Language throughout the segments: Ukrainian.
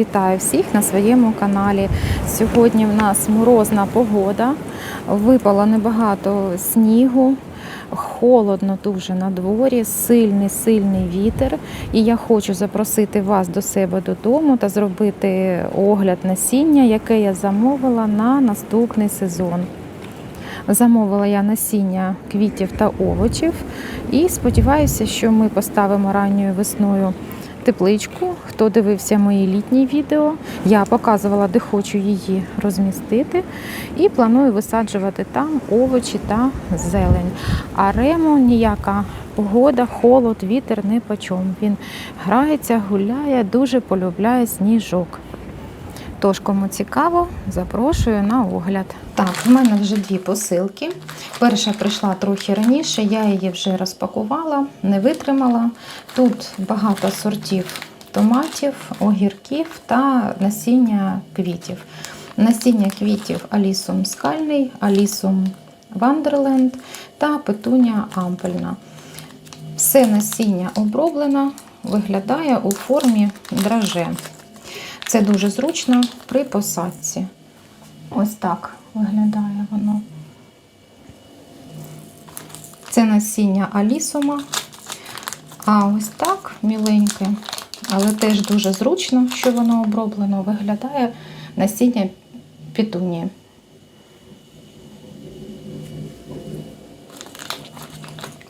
Вітаю всіх на своєму каналі. Сьогодні в нас морозна погода, випало небагато снігу, холодно дуже на дворі, сильний сильний вітер. І я хочу запросити вас до себе додому та зробити огляд насіння, яке я замовила на наступний сезон. Замовила я насіння квітів та овочів і сподіваюся, що ми поставимо ранньою весною тепличку. Хто дивився мої літні відео, я показувала, де хочу її розмістити, і планую висаджувати там овочі та зелень. А ремо ніяка погода, холод, вітер не почом. Він грається, гуляє, дуже полюбляє сніжок. Тож, кому цікаво, запрошую на огляд. Так, в мене вже дві посилки. Перша прийшла трохи раніше, я її вже розпакувала, не витримала. Тут багато сортів томатів, огірків та насіння квітів. Насіння квітів Алісум скальний, Алісум Вандерленд та петуня ампельна. Все насіння оброблено, виглядає у формі драже. Це дуже зручно при посадці. Ось так виглядає воно. Це насіння алісума. А ось так міленьке, але теж дуже зручно, що воно оброблено, виглядає насіння петунії.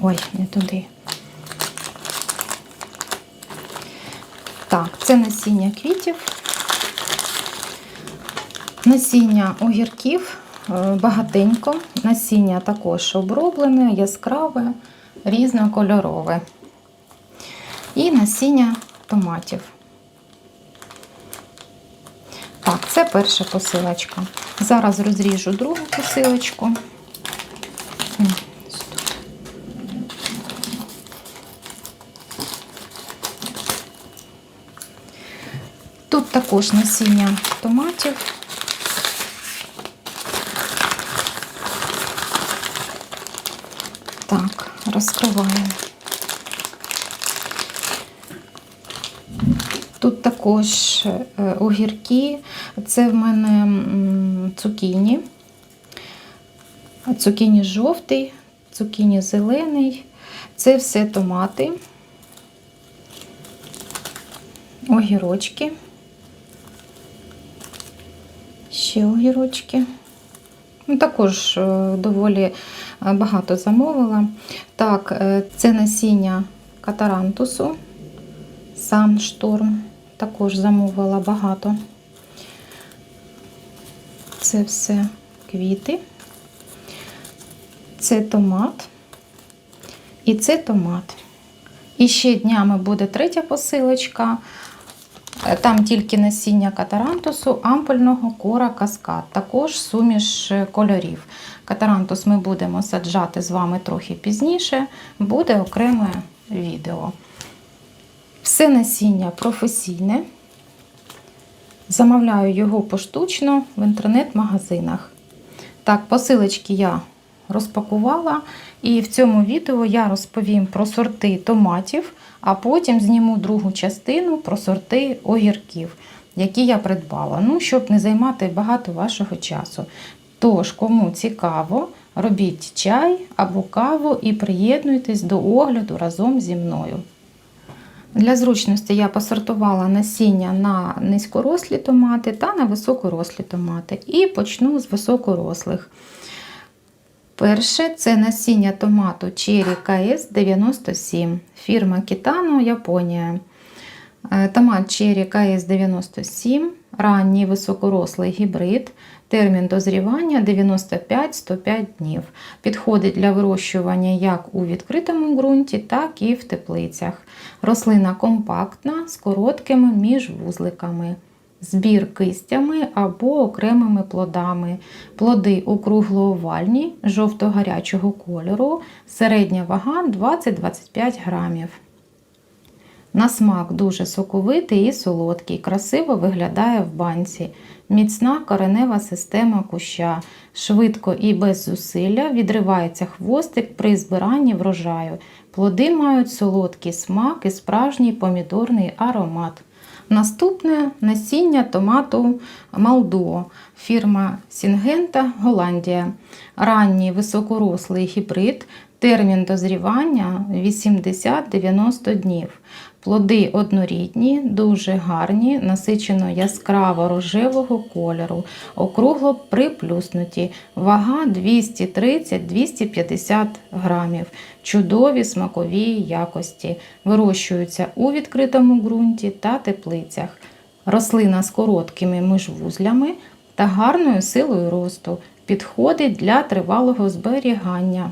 Ой, не туди. Так, це насіння квітів. Насіння огірків е, багатенько, насіння також оброблене, яскраве, різнокольорове. І насіння томатів. Так, це перша посилочка. Зараз розріжу другу посилочку. Тут також насіння томатів. Так, розкриваємо. Тут також е, огірки, це в мене цукіні. Цукіні жовтий, цукіні зелений. Це все томати, огірочки. Ще огірочки. Ну, також е, доволі е, багато замовила. Так, е, це насіння катарантусу, Саншторм. Також замовила багато. Це все квіти. Це томат. І це томат. І ще днями буде третя посилочка. Там тільки насіння катарантусу, ампельного кора каскад, також суміш е, кольорів. Катарантус ми будемо саджати з вами трохи пізніше, буде окреме відео. Все насіння професійне. Замовляю його поштучно в інтернет-магазинах. Так, посилочки я розпакувала, і в цьому відео я розповім про сорти томатів, а потім зніму другу частину про сорти огірків, які я придбала. Ну, щоб не займати багато вашого часу. Тож, кому цікаво, робіть чай або каву і приєднуйтесь до огляду разом зі мною. Для зручності я посортувала насіння на низькорослі томати та на високорослі томати. І почну з високорослих. Перше це насіння томату Cherry KS 97, фірма Kitano, Японія. Е, Томат Cherry KS 97, ранній високорослий гібрид. Термін дозрівання 95-105 днів. Підходить для вирощування як у відкритому ґрунті, так і в теплицях. Рослина компактна з короткими міжвузликами. Збір кистями або окремими плодами. Плоди округлоовальні, жовто-гарячого кольору, середня вага 20-25 грамів. На смак дуже соковитий і солодкий, красиво виглядає в банці. Міцна коренева система куща. Швидко і без зусилля відривається хвостик при збиранні врожаю. Плоди мають солодкий смак і справжній помідорний аромат. Наступне насіння томату Малдо, фірма Сінгента, Голландія. Ранній високорослий гібрид, термін дозрівання 80-90 днів. Плоди однорідні, дуже гарні, насичено яскраво рожевого кольору, округло приплюснуті, вага 230-250 грамів, чудові смакові якості, вирощуються у відкритому ґрунті та теплицях. Рослина з короткими міжвузлями та гарною силою росту, підходить для тривалого зберігання.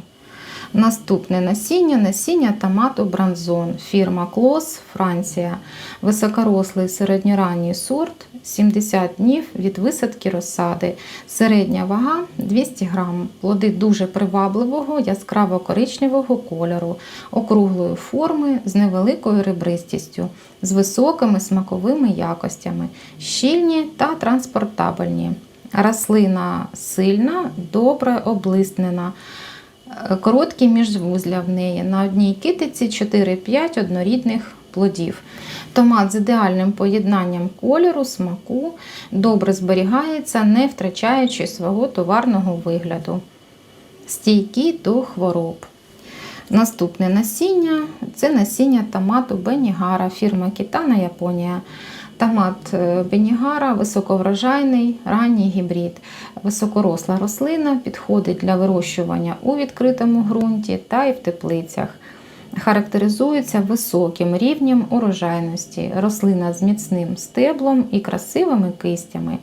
Наступне насіння насіння томату Бранзон, фірма Клос, Франція. Високорослий середньоранній сорт 70 днів від висадки розсади. Середня вага 200 грам. Плоди дуже привабливого, яскраво-коричневого кольору, округлої форми з невеликою ребристістю, з високими смаковими якостями, щільні та транспортабельні. Рослина сильна, добре облиснена. Короткі міжвузля в неї. На одній китиці 4-5 однорідних плодів. Томат з ідеальним поєднанням кольору, смаку, добре зберігається, не втрачаючи свого товарного вигляду. Стійкий до хвороб. Наступне насіння це насіння томату Бенігара, фірма Кітана Японія. Томат е, Бенігара високоврожайний, ранній гібрид, високоросла рослина, підходить для вирощування у відкритому ґрунті та і в теплицях. Характеризується високим рівнем урожайності, рослина з міцним стеблом і красивими кистями.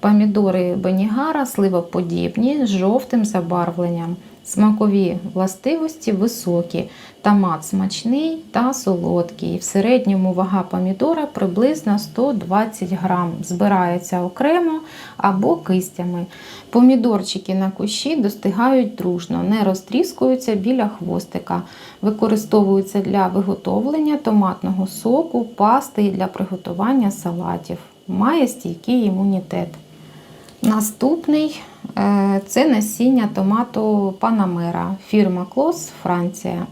Помідори Бенігара сливоподібні з жовтим забарвленням. Смакові властивості високі, томат смачний та солодкий. В середньому вага помідора приблизно 120 грам. Збирається окремо або кистями. Помідорчики на кущі достигають дружно, не розтріскуються біля хвостика. Використовуються для виготовлення томатного соку, пасти і для приготування салатів. Має стійкий імунітет. Наступний е, це насіння томату Панамера, фірма Клос, Франція.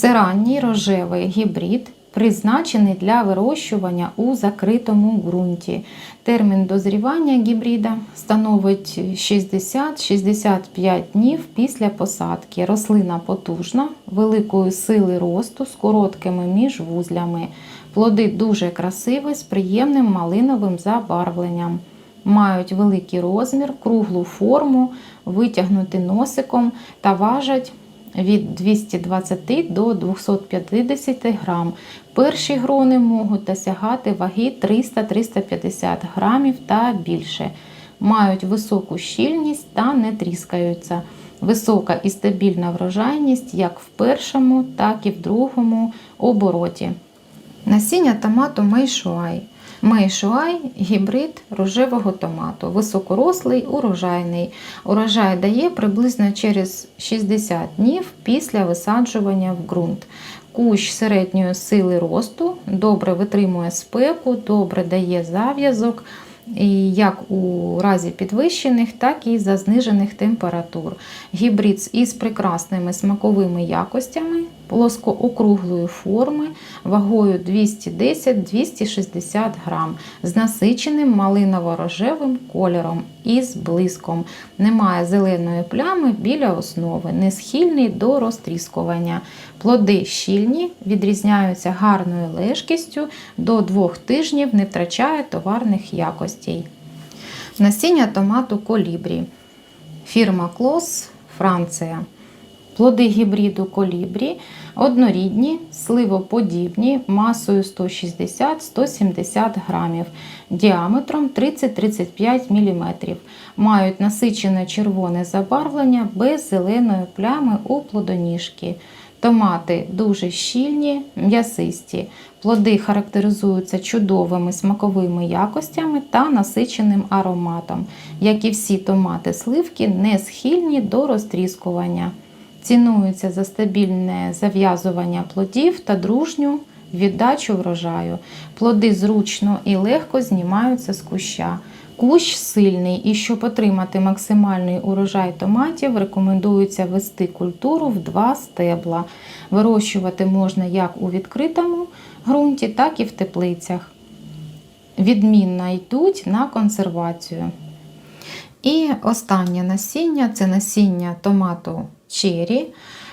Це ранній рожевий гібрид, призначений для вирощування у закритому ґрунті. Термін дозрівання гібрида становить 60-65 днів після посадки. Рослина потужна, великої сили росту з короткими міжвузлями. Плоди дуже красиві, з приємним малиновим забарвленням мають великий розмір, круглу форму, витягнути носиком та важать від 220 до 250 грам. Перші грони можуть досягати ваги 300-350 грамів та більше. Мають високу щільність та не тріскаються. Висока і стабільна врожайність як в першому, так і в другому обороті. Насіння томату Мейшуай. Мейшуай гібрид рожевого томату, високорослий, урожайний. Урожай дає приблизно через 60 днів після висаджування в ґрунт. Кущ середньої сили росту, добре витримує спеку, добре дає зав'язок. Як у разі підвищених, так і за знижених температур. Гібрид із прекрасними смаковими якостями, плоскоокруглої форми, вагою 210-260 грам, з насиченим малиново-рожевим кольором і блиском. Немає зеленої плями біля основи, не схильний до розтріскування. Плоди щільні, відрізняються гарною лежкістю, до двох тижнів не втрачає товарних якостей. Насіння томату колібрі. Фірма Клос, Франція. Плоди гібриду колібрі однорідні, сливоподібні, масою 160-170 грамів, діаметром 30-35 мм. Мають насичене червоне забарвлення без зеленої плями у плодоніжки. Томати дуже щільні, м'ясисті. Плоди характеризуються чудовими смаковими якостями та насиченим ароматом. Як і всі томати сливки, не схильні до розтріскування. Цінуються за стабільне зав'язування плодів та дружню віддачу врожаю. Плоди зручно і легко знімаються з куща. Кущ сильний і щоб отримати максимальний урожай томатів, рекомендується вести культуру в два стебла. Вирощувати можна як у відкритому ґрунті, так і в теплицях. відмінно йдуть на консервацію. І останнє насіння це насіння томату черрі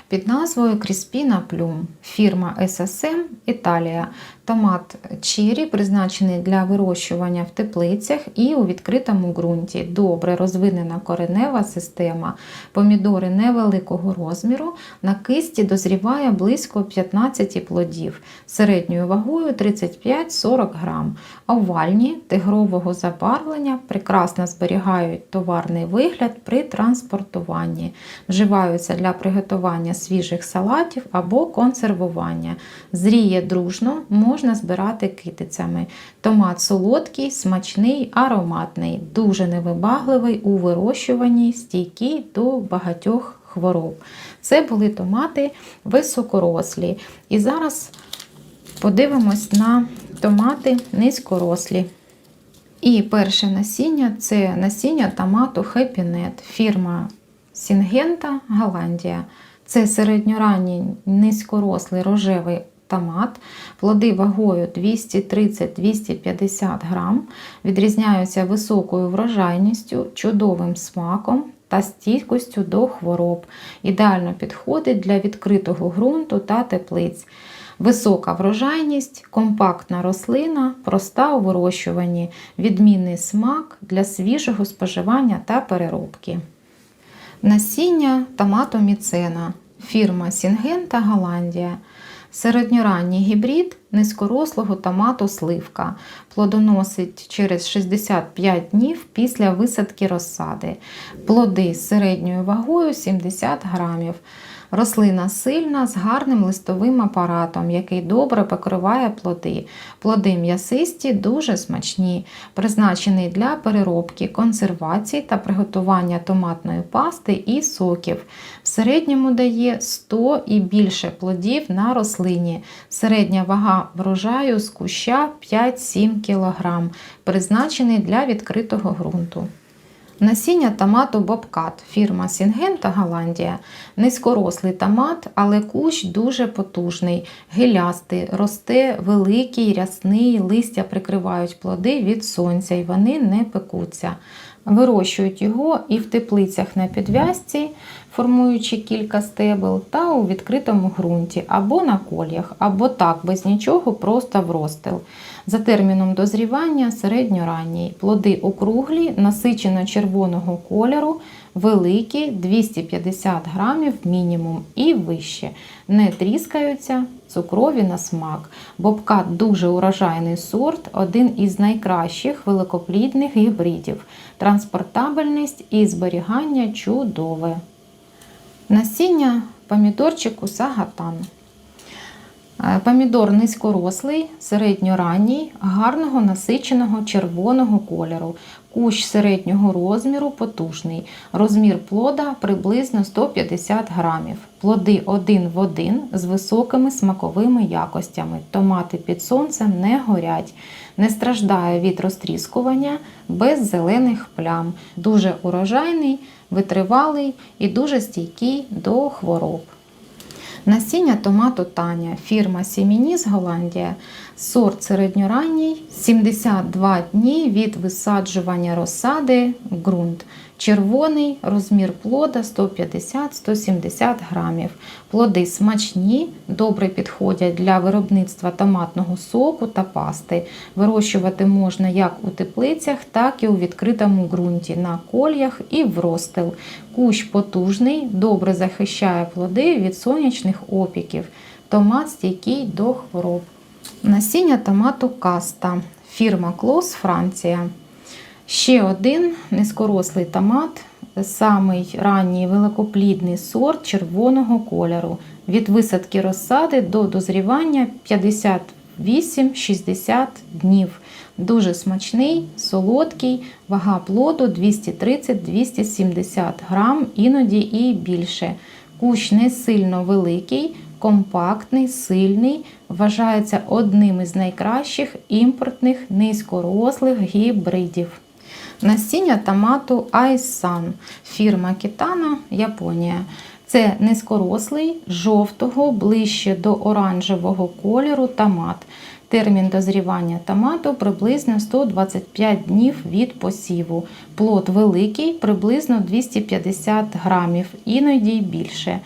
під назвою Crispina Plum. Фірма SSM Італія. Томат черрі призначений для вирощування в теплицях і у відкритому ґрунті. Добре розвинена коренева система. Помідори невеликого розміру. На кисті дозріває близько 15 плодів середньою вагою 35-40 грам. Овальні тигрового забарвлення прекрасно зберігають товарний вигляд при транспортуванні. Вживаються для приготування свіжих салатів або консервування. Зріє дружно, можна збирати китицями. Томат солодкий, смачний, ароматний, дуже невибагливий у вирощуванні, стійкий до багатьох хвороб. Це були томати високорослі. І зараз подивимось на томати низькорослі. І перше насіння це насіння томату Happy Net, фірма Сінгента Голландія. Це середньоранній низькорослий рожевий томат, плоди вагою 230-250 грам, відрізняються високою врожайністю, чудовим смаком та стійкостю до хвороб. Ідеально підходить для відкритого ґрунту та теплиць. Висока врожайність, компактна рослина, проста у вирощуванні, відмінний смак для свіжого споживання та переробки. Насіння томату міцена, фірма Сінгента Голландія. Середньоранній гібрид низькорослого томату сливка. Плодоносить через 65 днів після висадки розсади. Плоди з середньою вагою 70 грамів. Рослина сильна з гарним листовим апаратом, який добре покриває плоди. Плоди м'ясисті, дуже смачні, призначений для переробки, консервації та приготування томатної пасти і соків. В середньому дає 100 і більше плодів на рослині. Середня вага врожаю з куща 5-7 кг, призначений для відкритого ґрунту. Насіння томату Бобкат, фірма Сінгента Голландія. Низькорослий томат, але кущ дуже потужний, гилястий, росте великий, рясний, листя прикривають плоди від сонця і вони не пекуться. Вирощують його і в теплицях на підв'язці, формуючи кілька стебел, та у відкритому ґрунті, або на коліях, або так, без нічого, просто в розстил. За терміном дозрівання середньоранній. Плоди округлі, насичено червоного кольору, великі 250 грамів мінімум і вище. Не тріскаються, цукрові на смак. Бобкат дуже урожайний сорт, один із найкращих великоплідних гібридів. Транспортабельність і зберігання чудове. Насіння помідорчику сагатан. Е, Помідор низькорослий, середньоранній, гарного насиченого червоного кольору. Кущ середнього розміру потужний. Розмір плода приблизно 150 грамів. Плоди один в один з високими смаковими якостями. Томати під сонцем не горять. Не страждає від розтріскування без зелених плям. Дуже урожайний, витривалий і дуже стійкий до хвороб. Насіння томату Таня, фірма Сімініс Голландія, сорт середньоранній, 72 дні від висаджування розсади в ґрунт. Червоний розмір плода 150-170 грамів. Плоди смачні, добре підходять для виробництва томатного соку та пасти. Вирощувати можна як у теплицях, так і у відкритому ґрунті, на кольях і в розстил. Кущ потужний, добре захищає плоди від сонячних опіків. Томат стійкий до хвороб. Насіння томату каста. Фірма Клос Франція. Ще один низькорослий томат, самий ранній великоплідний сорт червоного кольору. Від висадки розсади до дозрівання 58-60 днів. Дуже смачний, солодкий, вага плоду 230-270 грам, іноді і більше. Кущ не сильно великий, компактний, сильний, вважається одним із найкращих імпортних низькорослих гібридів. Насіння томату Айсан, фірма Кітана, Японія. Це низькорослий, жовтого, ближче до оранжевого кольору томат. Термін дозрівання томату приблизно 125 днів від посіву. Плод великий, приблизно 250 грамів, іноді й більше.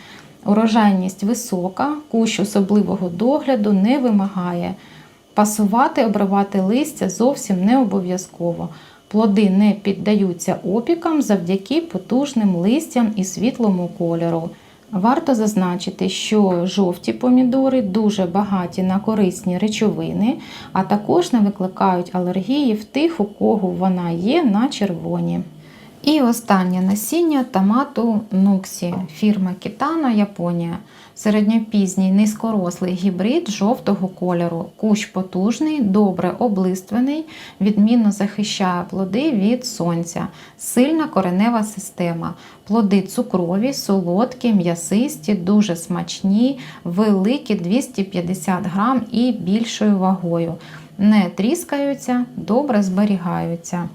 Урожайність висока, кущ особливого догляду не вимагає. Пасувати, обривати листя зовсім не обов'язково. Плоди не піддаються опікам завдяки потужним листям і світлому кольору. Варто зазначити, що жовті помідори дуже багаті на корисні речовини, а також не викликають алергії в тих, у кого вона є на червоні. І останнє насіння томату Нуксі фірми Кітано Японія. Середньопізній низькорослий гібрид жовтого кольору. Кущ потужний, добре облистваний, відмінно захищає плоди від сонця, сильна коренева система. Плоди цукрові, солодкі, м'ясисті, дуже смачні, великі 250 грам і більшою вагою. Не тріскаються, добре зберігаються.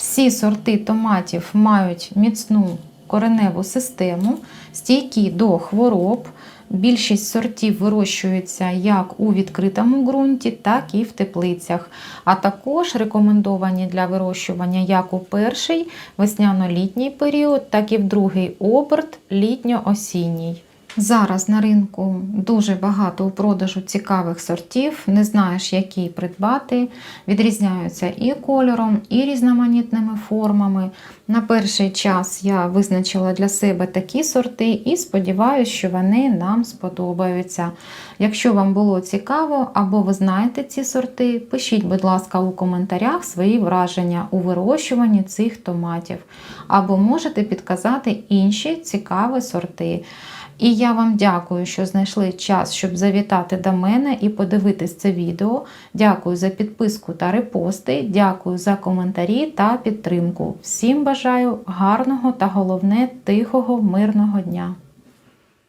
Всі сорти томатів мають міцну кореневу систему, стійкі до хвороб. Більшість сортів вирощуються як у відкритому ґрунті, так і в теплицях, а також рекомендовані для вирощування як у перший весняно-літній період, так і в другий оберт літньо-осінній. Зараз на ринку дуже багато у продажу цікавих сортів, не знаєш, які придбати. Відрізняються і кольором, і різноманітними формами. На перший час я визначила для себе такі сорти і сподіваюся, що вони нам сподобаються. Якщо вам було цікаво або ви знаєте ці сорти, пишіть, будь ласка, у коментарях свої враження у вирощуванні цих томатів, або можете підказати інші цікаві сорти. І я вам дякую, що знайшли час, щоб завітати до мене і подивитись це відео. Дякую за підписку та репости. Дякую за коментарі та підтримку. Всім бажаю гарного та головне тихого, мирного дня!